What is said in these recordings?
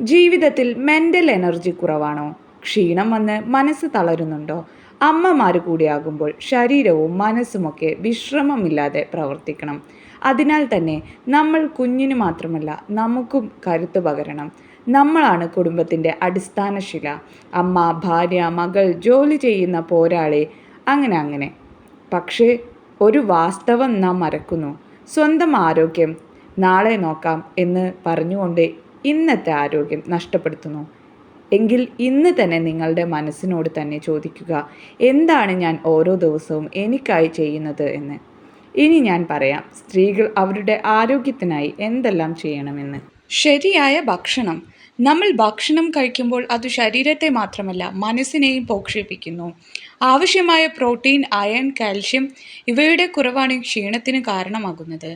ജീവിതത്തിൽ mental energy കുറവാണോ? ക്ഷീണം വന്ന് മനസ്സ് തളരുന്നുണ്ടോ? അമ്മമാർ കൂടിയാകുമ്പോൾ ശരീരവും മനസ്സുമൊക്കെ വിശ്രമമില്ലാതെ പ്രവർത്തിക്കണം. അതിനാൽ തന്നെ നമ്മൾ കുഞ്ഞിന് മാത്രമല്ല നമുക്കും കരുത്ത് പകരണം. നമ്മളാണ് കുടുംബത്തിന്റെ അടിസ്ഥാനശില അമ്മ ഭാര്യ മകൾ ജോലി ചെയ്യുന്ന പോരാളി. അങ്ങനെ അങ്ങനെ. പക്ഷേ ഒരു വാസ്തവം നാം മറക്കുന്നു. സ്വന്തം ആരോഗ്യം നാളെ നോക്കാം എന്ന് പറഞ്ഞുകൊണ്ട് ഇന്നത്തെ ആരോഗ്യം നഷ്ടപ്പെടുത്തുന്നു. എങ്കിൽ ഇന്ന് തന്നെ നിങ്ങളുടെ മനസ്സിനോട് തന്നെ ചോദിക്കുക എന്താണ് ഞാൻ ഓരോ ദിവസവും എനിക്കായി ചെയ്യുന്നത് എന്ന്. ഇനി ഞാൻ പറയാം സ്ത്രീകൾ അവരുടെ ആരോഗ്യത്തിനായി എന്തെല്ലാം ചെയ്യണമെന്ന്. ശരിയായ ഭക്ഷണം നമ്മൾ ഭക്ഷണം കഴിക്കുമ്പോൾ അത് ശരീരത്തെ മാത്രമല്ല മനസ്സിനെയും പോഷിപ്പിക്കുന്നു. ആവശ്യമായ പ്രോട്ടീൻ അയൺ കാൽഷ്യം ഇവയുടെ കുറവാണ് ക്ഷീണത്തിന് കാരണമാകുന്നത്.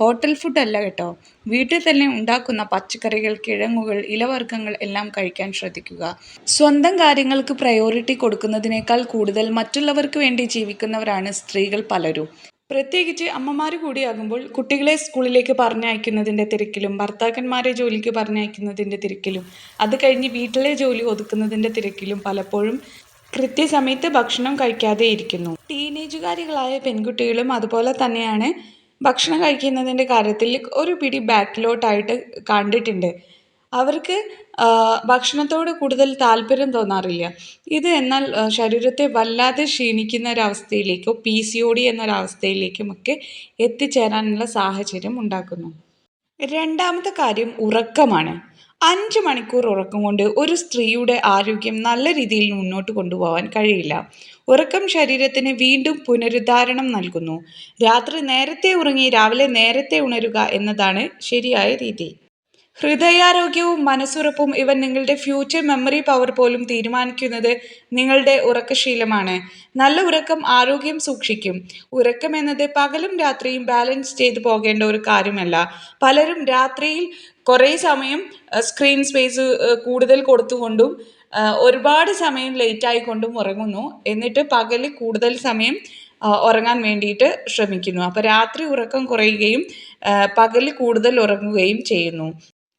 ഹോട്ടൽ ഫുഡ് അല്ല കേട്ടോ. വീട്ടിൽ തന്നെ ഉണ്ടാക്കുന്ന പച്ചക്കറികൾ കിഴങ്ങുകൾ ഇലവർഗങ്ങൾ എല്ലാം കഴിക്കാൻ ശ്രദ്ധിക്കുക. സ്വന്തം കാര്യങ്ങൾക്ക് പ്രയോറിറ്റി കൊടുക്കുന്നതിനേക്കാൾ കൂടുതൽ മറ്റുള്ളവർക്ക് വേണ്ടി ജീവിക്കുന്നവരാണ് സ്ത്രീകൾ പലരും. പ്രത്യേകിച്ച് അമ്മമാർ കൂടിയാകുമ്പോൾ കുട്ടികളെ സ്കൂളിലേക്ക് പറഞ്ഞയക്കുന്നതിന്റെ തിരക്കിലും ഭർത്താക്കന്മാരെ ജോലിക്ക് പറഞ്ഞയക്കുന്നതിന്റെ തിരക്കിലും അത് കഴിഞ്ഞ് വീട്ടിലെ ജോലി ഒതുക്കുന്നതിന്റെ തിരക്കിലും പലപ്പോഴും കൃത്യസമയത്ത് ഭക്ഷണം കഴിക്കാതെ ഇരിക്കുന്നു. ടീനേജുകാരികളായ പെൺകുട്ടികളും അതുപോലെ തന്നെയാണ് ഭക്ഷണം കഴിക്കുന്നതിന്റെ കാര്യത്തിൽ ഒരു പിടി ബാക്കിലോട്ടായിട്ട് കണ്ടിട്ടുണ്ട്. അവർക്ക് ഭക്ഷണത്തോട് കൂടുതൽ താല്പര്യം തോന്നാറില്ല. ഇത് എന്നാൽ ശരീരത്തെ വല്ലാതെ ക്ഷീണിക്കുന്ന ഒരവസ്ഥയിലേക്കോ പി സി ഒ ഡി എന്നൊരവസ്ഥയിലേക്കുമൊക്കെ എത്തിച്ചേരാനുള്ള സാഹചര്യം ഉണ്ടാക്കുന്നു. രണ്ടാമത്തെ കാര്യം ഉറക്കമാണ്. അഞ്ച് മണിക്കൂർ ഉറക്കം കൊണ്ട് ഒരു സ്ത്രീയുടെ ആരോഗ്യം നല്ല രീതിയിൽ മുന്നോട്ട് കൊണ്ടുപോകാൻ കഴിയില്ല. ഉറക്കം ശരീരത്തിന് വീണ്ടും പുനരുദ്ധാരണം നൽകുന്നു. രാത്രി നേരത്തെ ഉറങ്ങി രാവിലെ നേരത്തെ ഉണരുക എന്നതാണ് ശരിയായ രീതി. ഹൃദയാരോഗ്യവും മനസ്സുറപ്പും ഇവ നിങ്ങളുടെ ഫ്യൂച്ചർ മെമ്മറി പവർ പോലും തീരുമാനിക്കുന്നത് നിങ്ങളുടെ ഉറക്കശീലമാണ്. നല്ല ഉറക്കം ആരോഗ്യം സൂക്ഷിക്കും. ഉറക്കം എന്നത് പകലും രാത്രിയും ബാലൻസ് ചെയ്തു പോകേണ്ട ഒരു കാര്യമല്ല. പലരും രാത്രിയിൽ കുറേ സമയം സ്ക്രീൻ സ്പേസ് കൂടുതൽ കൊടുത്തുകൊണ്ടും ഒരുപാട് സമയം ലേറ്റ് ആയിക്കൊണ്ടും ഉറങ്ങുന്നു. എന്നിട്ട് പകൽ കൂടുതൽ സമയം ഉറങ്ങാൻ വേണ്ടിയിട്ട് ശ്രമിക്കുന്നു. അപ്പോൾ രാത്രി ഉറക്കം കുറയുകയും പകൽ കൂടുതൽ ഉറങ്ങുകയും ചെയ്യുന്നു.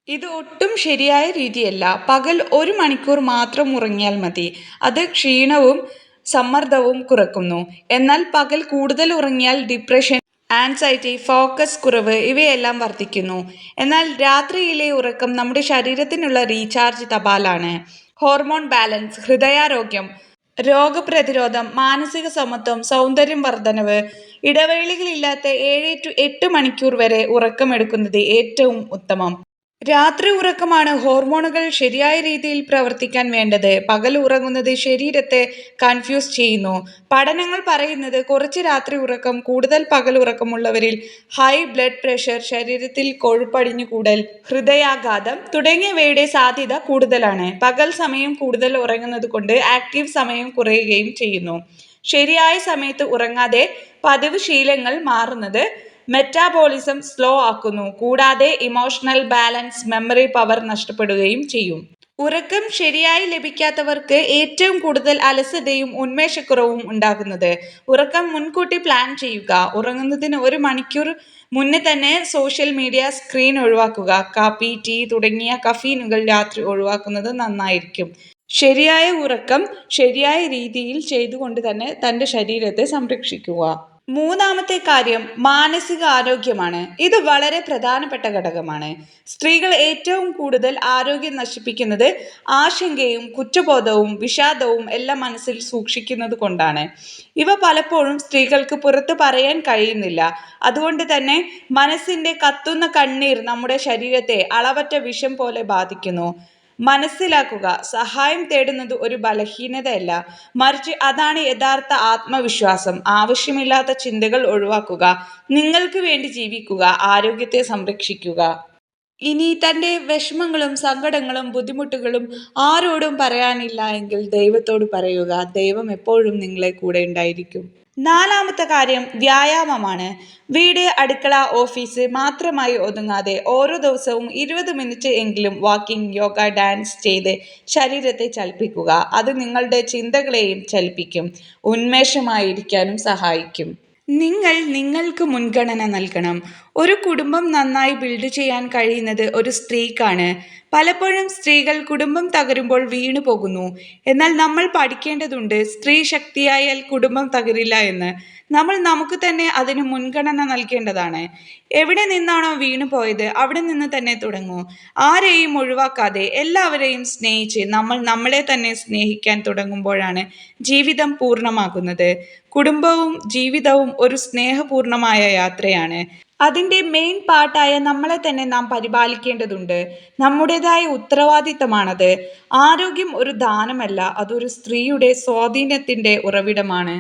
ഇത് ഒട്ടും ശരിയായ രീതിയല്ല. പകൽ ഒരു മണിക്കൂർ മാത്രം ഉറങ്ങിയാൽ മതി. അത് ക്ഷീണവും സമ്മർദ്ദവും കുറക്കുന്നു. എന്നാൽ പകൽ കൂടുതൽ ഉറങ്ങിയാൽ ഡിപ്രഷൻ ആൻസൈറ്റി ഫോക്കസ് കുറവ് ഇവയെല്ലാം വർദ്ധിക്കുന്നു. എന്നാൽ രാത്രിയിലെ ഉറക്കം നമ്മുടെ ശരീരത്തിനുള്ള റീചാർജ് തപാലാണ്. ഹോർമോൺ ബാലൻസ് ഹൃദയാരോഗ്യം രോഗപ്രതിരോധം മാനസിക സമത്വം സൗന്ദര്യം വർധനവ് ഇടവേളകളില്ലാത്ത ഏഴ് ടു എട്ട് മണിക്കൂർ വരെ ഉറക്കമെടുക്കുന്നത് ഏറ്റവും ഉത്തമം. രാത്രി ഉറക്കമാണ് ഹോർമോണുകൾ ശരിയായ രീതിയിൽ പ്രവർത്തിക്കാൻ വേണ്ടത്. പകൽ ഉറങ്ങുന്നത് ശരീരത്തെ കൺഫ്യൂസ് ചെയ്യുന്നു. പഠനങ്ങൾ പറയുന്നത് കുറച്ച് രാത്രി ഉറക്കം കൂടുതൽ പകൽ ഉറക്കമുള്ളവരിൽ ഹൈ ബ്ലഡ് പ്രഷർ ശരീരത്തിൽ കൊഴുപ്പടിഞ്ഞു കൂടൽ ഹൃദയാഘാതം തുടങ്ങിയവയുടെ സാധ്യത കൂടുതലാണ്. പകൽ സമയം കൂടുതൽ ഉറങ്ങുന്നത് കൊണ്ട് ആക്റ്റീവ് സമയം കുറയുകയും ചെയ്യുന്നു. ശരിയായ സമയത്ത് ഉറങ്ങാതെ പതിവ് ശീലങ്ങൾ മാറുന്നത് മെറ്റാബോളിസം സ്ലോ ആക്കുന്നു. കൂടാതെ ഇമോഷണൽ ബാലൻസ് മെമ്മറി പവർ നഷ്ടപ്പെടുകയും ചെയ്യും. ഉറക്കം ശരിയായി ലഭിക്കാത്തവർക്ക് ഏറ്റവും കൂടുതൽ അലസതയും ഉന്മേഷക്കുറവും ഉണ്ടാകുന്നത്. ഉറക്കം മുൻകൂട്ടി പ്ലാൻ ചെയ്യുക. ഉറങ്ങുന്നതിന് ഒരു മണിക്കൂർ മുന്നേ തന്നെ സോഷ്യൽ മീഡിയ സ്ക്രീൻ ഒഴിവാക്കുക. കാപ്പി ടീ തുടങ്ങിയ കഫീനുകൾ രാത്രി ഒഴിവാക്കുന്നത് നന്നായിരിക്കും. ശരിയായ ഉറക്കം ശരിയായ രീതിയിൽ ചെയ്തുകൊണ്ട് തന്നെ തന്റെ ശരീരത്തെ സംരക്ഷിക്കുക. മൂന്നാമത്തെ കാര്യം മാനസിക ആരോഗ്യമാണ് ഇത് വളരെ പ്രധാനപ്പെട്ട ഘടകമാണ്. സ്ത്രീകൾ ഏറ്റവും കൂടുതൽ ആരോഗ്യം നശിപ്പിക്കുന്നത് ആശങ്കയും കുറ്റബോധവും വിഷാദവും എല്ലാം മനസ്സിൽ സൂക്ഷിക്കുന്നത് കൊണ്ടാണ്. ഇവ പലപ്പോഴും സ്ത്രീകൾക്ക് പുറത്ത് പറയാൻ കഴിയുന്നില്ല. അതുകൊണ്ട് തന്നെ മനസ്സിന്റെ കത്തുന്ന കണ്ണീർ നമ്മുടെ ശരീരത്തെ അളവറ്റ വിഷം പോലെ ബാധിക്കുന്നു. മനസ്സിലാക്കുക. സഹായം തേടുന്നത് ഒരു ബലഹീനതയല്ല. മറിച്ച് അതാണ് യഥാർത്ഥ ആത്മവിശ്വാസം. ആവശ്യമില്ലാത്ത ചിന്തകൾ ഒഴിവാക്കുക. നിങ്ങൾക്ക് വേണ്ടി ജീവിക്കുക. ആരോഗ്യത്തെ സംരക്ഷിക്കുക. ഇനി തന്റെ വിഷമങ്ങളും സങ്കടങ്ങളും ബുദ്ധിമുട്ടുകളും ആരോടും പറയാനില്ല എങ്കിൽ ദൈവത്തോട് പറയുക ദൈവം എപ്പോഴും നിങ്ങളെ കൂടെ ഉണ്ടായിരിക്കും. നാലാമത്തെ കാര്യം വ്യായാമമാണ്. വീട് അടുക്കള ഓഫീസ് മാത്രമായി ഒതുങ്ങാതെ ഓരോ ദിവസവും ഇരുപത് മിനിറ്റ് എങ്കിലും വാക്കിംഗ് യോഗ ഡാൻസ് ചെയ്ത് ശരീരത്തെ ചലിപ്പിക്കുക. അത് നിങ്ങളുടെ ചിന്തകളെയും ചലിപ്പിക്കും ഉന്മേഷമായിരിക്കാനും സഹായിക്കും. നിങ്ങൾ നിങ്ങൾക്ക് മുൻഗണന നൽകണം. ഒരു കുടുംബം നന്നായി ബിൽഡ് ചെയ്യാൻ കഴിയുന്നത് ഒരു സ്ത്രീക്കാണ്. പലപ്പോഴും സ്ത്രീകൾ കുടുംബം തകരുമ്പോൾ വീണു പോകുന്നു. എന്നാൽ നമ്മൾ പഠിക്കേണ്ടതുണ്ട് സ്ത്രീ ശക്തിയായാൽ കുടുംബം തകരില്ല എന്ന്. നമ്മൾ നമുക്ക് തന്നെ അതിന് മുൻഗണന നൽകേണ്ടതാണ്. എവിടെ നിന്നാണോ വീണു പോയത് അവിടെ നിന്ന് തന്നെ തുടങ്ങൂ. ആരെയും ഒഴിവാക്കാതെ എല്ലാവരെയും സ്നേഹിച്ച് നമ്മൾ നമ്മളെ തന്നെ സ്നേഹിക്കാൻ തുടങ്ങുമ്പോഴാണ് ജീവിതം പൂർണമാകുന്നത്. കുടുംബവും ജീവിതവും ഒരു സ്നേഹപൂർണമായ യാത്രയാണ്. അതിന്റെ മെയിൻ പാർട്ടായ നമ്മളെ തന്നെ നാം പരിപാലിക്കേണ്ടതുണ്ട്. നമ്മുടേതായ ഉത്തരവാദിത്തമാണത്. ആരോഗ്യം ഒരു ദാനമല്ല അതൊരു സ്ത്രീയുടെ സ്വാധീനത്തിന്റെ ഉറവിടമാണ്.